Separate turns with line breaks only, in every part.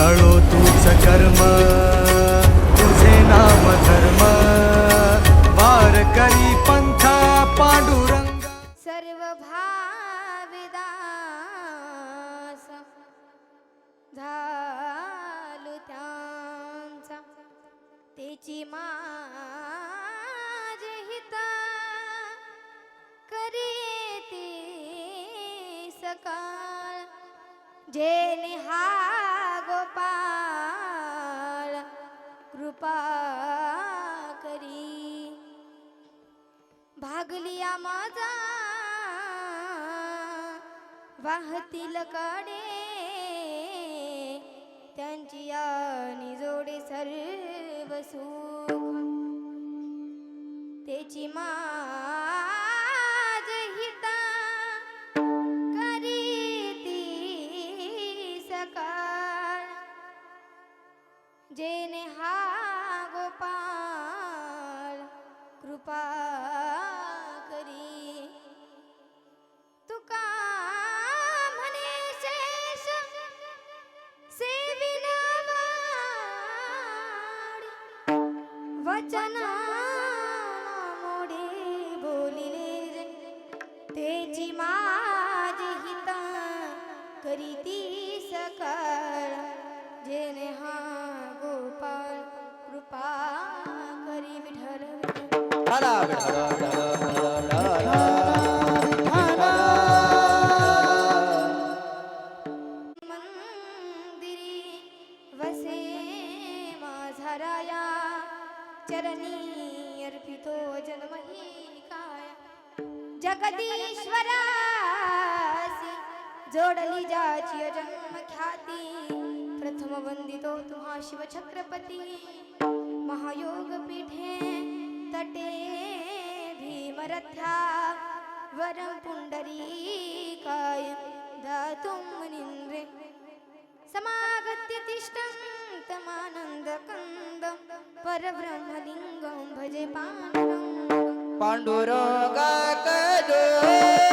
कळो तूच कर्म तुझे नाम धर्म. वार करी पंथा पांडुरंग.
सर्व भाविदास झालू त्यांचा. तेची माझ हित करीती सकाळ. जे निहा भागलिया माझा वाहतील कडे त्यांची आणि जोडे सर्व सुख. त्याची मा वचन मोडे बोलिले तेची माझी हित करीती सकळ. जेने हा गोपाल कृपा करी विठ्ठल जगदीश्वरासी जोडली जाची जन्म ख्याती. प्रथम वंदितो तुहा शिव छत्रपती महायोग पीठे तटे भीमरथ्या वरं पुंडरीकाय दातुं मुनिन्द्रे समागत्य तिष्ठं तमानन्दकन्दं परब्रह्मलिङ्गं भजे पाण्डुरङ्गं
पांडुरंगा करो।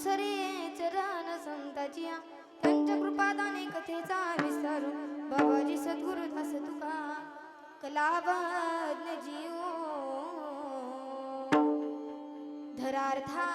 दुसरे चरण
संताचिया त्यांच्या कृपादाने कथेचा विस्तारू बाबाजी सद्गुरु दास तुका कलावज्ञ जीव धरार्था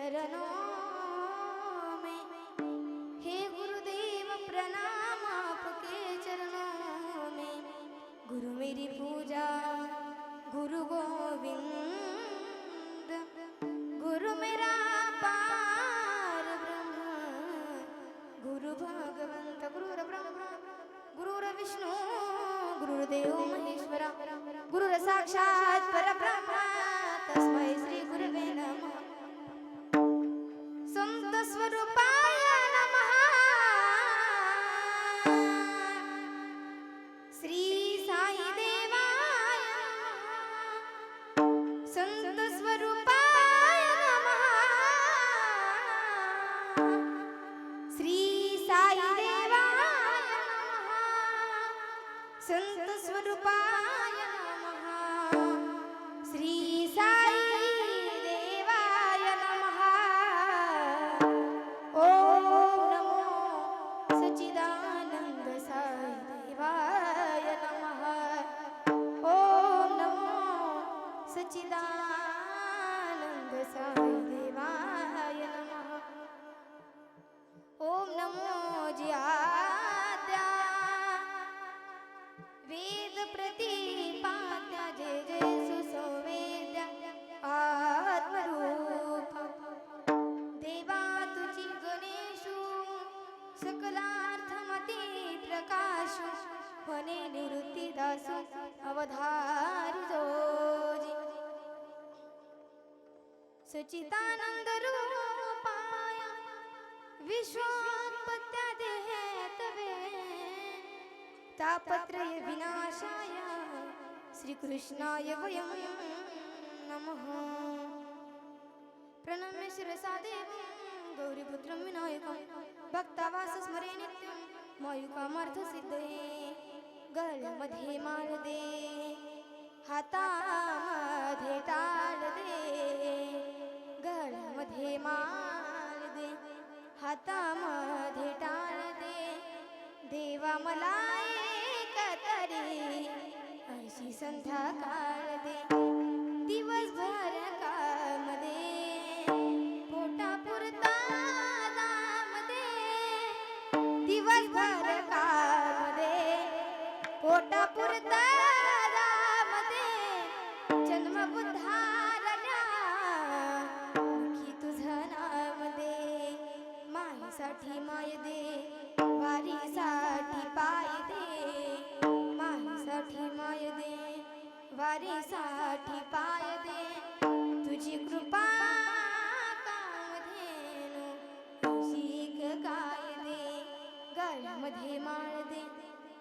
चरणों में हे गुरुदेव प्रणाम आपके चरणों में गुरु मेरी पूजा गुरु गोविंद। गुरु मेरा पार ब्रह्म। गुरु भगवंत गुरुर ब्रह्मा। गुरुर विष्णू गुरुदेव महेश्वरा। गुरुर साक्षात परब्रह्म। सुचितानन्दरूपाय विश्वमापत्यादे तापत्रयविनाशाय श्रीकृष्णाय वयं नमः। प्रणमेश्वरसा देवी गौरीपुत्रं विनायकं भक्तावासस्वरे नित्यं मायुकामर्थसिद्धये गलमध्ये मारदे संध्याकाळ दे दिवसभर काम दे पोटा पुरता दाम दे दिवसभर काम दे पोटा पुरता दाम दे जन्म बुद्धारण्या मुखी तुझं नाम दे माहीसाठी माय दे वारीसाठी पाय दे वारीसाठी पाय दे. तुझी कृपा काय दे. गळ्यामध्ये माळ दे.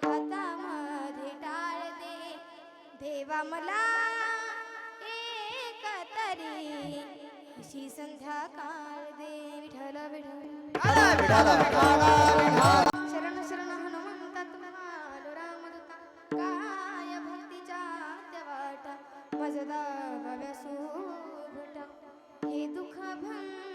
हातामध्ये टाळ दे. देवा मला एक तरी अशी संध्याकाळ दे. विठल विठ्ठल. मजदा भव्या हे दुःख भंजना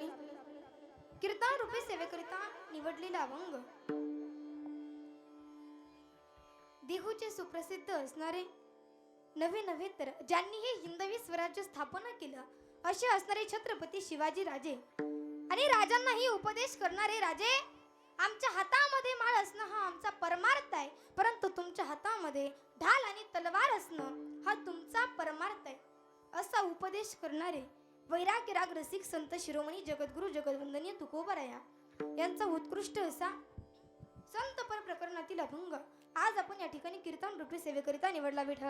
प्राप्त कीर्तन रूपी सेवेकरिता निवडलेला अभंग. देहूचे सुप्रसिद्ध असणारे नवे नव्हे तर ज्यांनी हे हिंदवी स्वराज्य स्थापना केलं असे असणारे छत्रपती शिवाजी राजे. आणि राजांनाही उपदेश करणारे राजे आमच्या हातामध्ये माळ असणं हा आमचा परमार्थ आहे. परंतु तुमच्या हातामध्ये ढाल आणि तलवार असणं हा तुमचा परमार्थ आहे असा उपदेश करणारे वैराग्य राग रसिक संत शिरोमणी जगद्गुरु जगदवंदनीय तुकोबराया यांचा उत्कृष्ट असा संत पर प्रकरणातील अभंग. आज आपण या ठिकाणी कीर्तन रूपी सेवेकरिता निवडला विठ्ठल.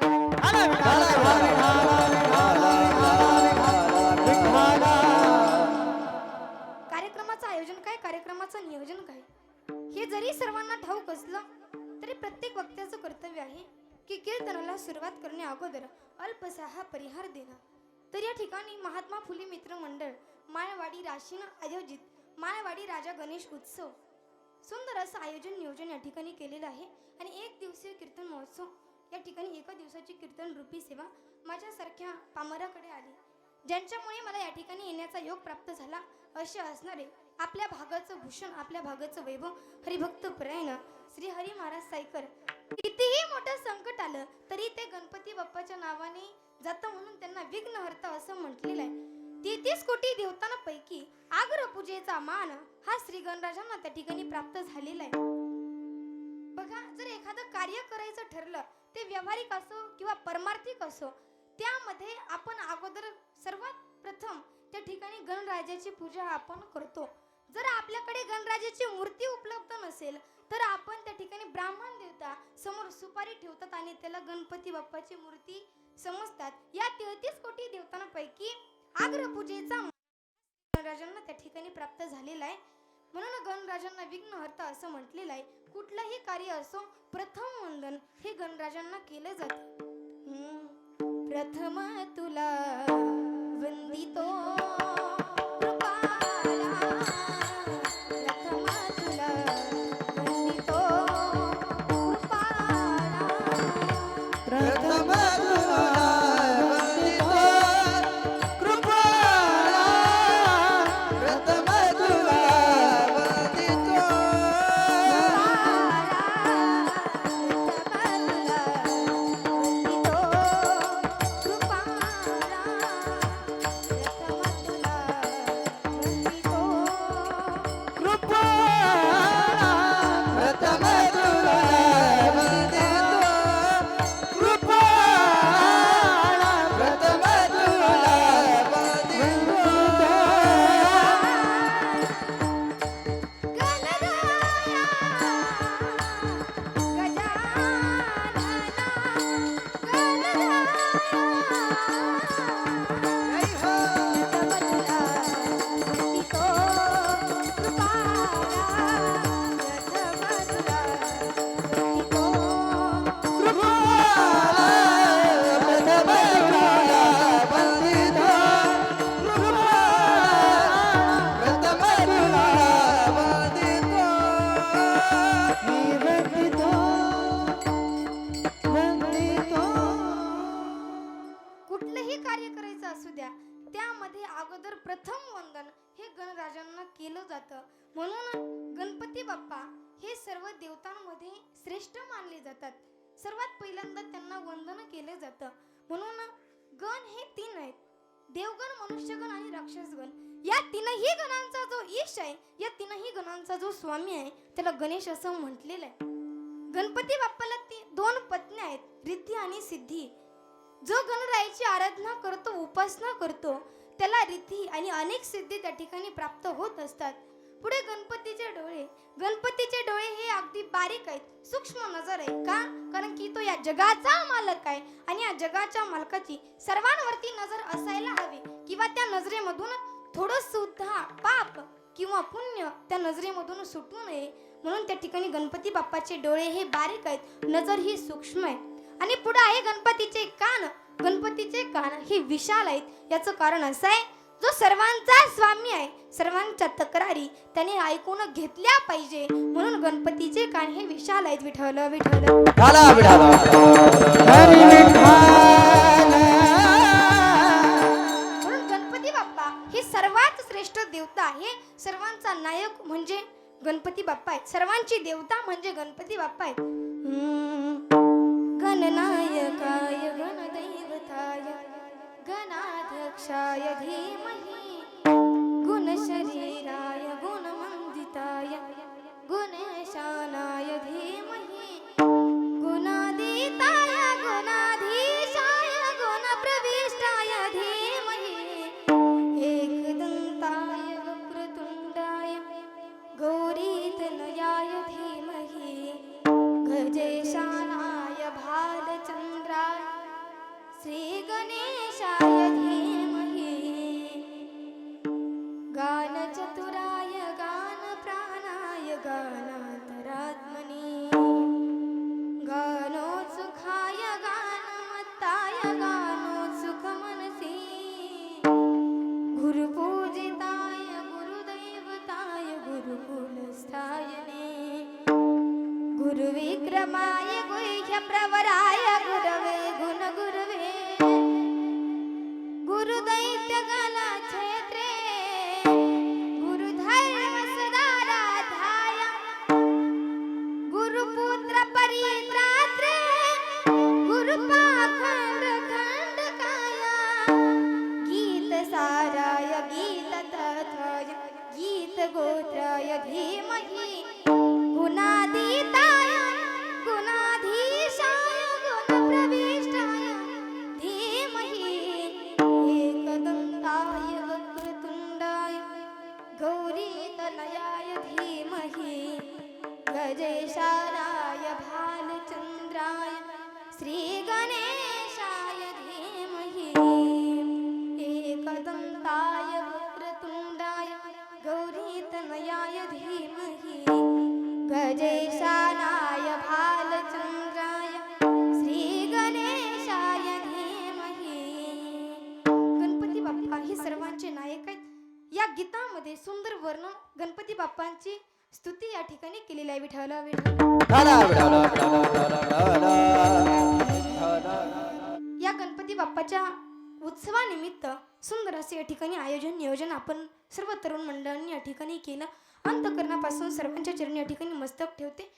कार्यक्रमाचं आयोजन काय? कार्यक्रमाचं नियोजन काय? हे जरी सर्वांना ठाऊक असलं तरी प्रत्येक वक्त्याचं कर्तव्य आहे की कीर्तनाला सुरुवात करण्या अगोदर अल्पसा हा परिहार देणं. तर या ठिकाणी महात्मा फुले मित्र मंडळ माळवाडी राशीनं आयोजित माळवाडी राजा गणेश उत्सव. सुंदर असं आयोजन नियोजन या ठिकाणी केलेलं आहे आणि एक दिवसीय कीर्तन महोत्सव. या ठिकाणी एका दिवसाची कीर्तन रूपी सेवा माझ्यासारख्या पामराकडे आली. ज्यांच्यामुळे मला या ठिकाणी येण्याचा योग प्राप्त झाला असे असणारे आपल्या भागाचं भूषण आपल्या भागाचं वैभव हरिभक्त परायण श्री हरी महाराज सायकर कितीही मोठं संकट आलं तरी ते गणपती बाप्पाच्या नावाने जातं म्हणून त्यांना विघ्नहर्ता असं म्हटलेलं आहे. तेहतीस कोटी देवतांपैकी आग्र पूजेचा मान हा श्री गणराजांना त्या ठिकाणी प्राप्त झालेला आहे. बघा जर एखादं कार्य करायचं ठरलं ते व्यावहारिक असो किंवा परमार्थिक असो त्यामध्ये आपण अगोदर सर्वात प्रथम त्या ठिकाणी गणराजाची पूजा आपण करतो. जर आपल्याकडे गणराजाची मूर्ती उपलब्ध नसेल तर आपण त्या ठिकाणी ब्राह्मण देवता समोर सुपारी ठेवतात आणि त्याला गणपती बाप्पाची मूर्ती समजतात. या तेहतीस कोटी देवतांपैकी आग्र पूजेचा गणराजांना त्या ठिकाणी प्राप्त झालेला आहे. म्हणून गणराजांना विघ्नहर्ता असं म्हटलेलं आहे. कुठलंही कार्य असो प्रथम वंदन हे गणराजांना केलं जात. प्रथम तुला वंदितो. बाप्पा हे सर्व देवतांमध्ये श्रेष्ठ मानले जातात. सर्वात पहिल्यांदा त्यांना वंदन केलं जातं. म्हणून गण हे तीन आहेत. देवगण मनुष्यगण आणि राक्षसगण. या तीनही गणांचा जो ईश आहे या तीनही गणांचा जो स्वामी आहे त्याला गणेश असं म्हटलेलं आहे. गणपती बाप्पाला ती दोन पत्नी आहेत रिद्धी आणि सिद्धी. जो गणरायाची आराधना करतो उपासना करतो त्याला रिद्धी आणि अनेक सिद्धी त्या ठिकाणी प्राप्त होत असतात. पुढे गणपतीचे डोळे गणपतीचे डोळे हे अगदी बारीक आहेत. सूक्ष्म नजर आहे का? कारण की तो या जगाचा मालक आहे आणि या जगाच्या मालकाची सर्वांवरती नजर असायला हवी किंवा त्या नजरेमधून थोडं सुद्धा पाप किंवा पुण्य त्या नजरेमधून सुटू नये. म्हणून त्या ठिकाणी गणपती बाप्पाचे डोळे हे बारीक आहेत नजर ही सूक्ष्म आहे. आणि पुढे आहे गणपतीचे कान. गणपतीचे कान हे विशाल आहेत. याचं कारण असं आहे जो सर्वांचा स्वामी आहे सर्वांच्या तक्रारी त्याने ऐकून घेतल्या पाहिजे. म्हणून गणपतीचे कान हे विशाल आहेत
विठाला विठाला
म्हणून गणपती बाप्पा ही सर्वात श्रेष्ठ देवता आहे. सर्वांचा नायक म्हणजे गणपती बाप्पा आहेत. सर्वांची देवता म्हणजे गणपती बाप्पा आहेत. हम्म. गणनायकाय गणदैवताय. गणाध्यक्षाय धीमहि। गुणशरीराय गुणमन्दिताय गुणशानाय धीमहि। मध्ये सुंदर वर्णन गणपती बाप्पांची स्तुती या ठिकाणी केलेली आहे. विठ्ठल
विठाला
या गणपती बाप्पाच्या उत्सवानिमित्त सुंदर असे या ठिकाणी आयोजन नियोजन आपण सर्व तरुण मंडळांनी या ठिकाणी केलं. अंतकरणापासून सर्वांच्या चरणी या ठिकाणी मस्तक ठेवते.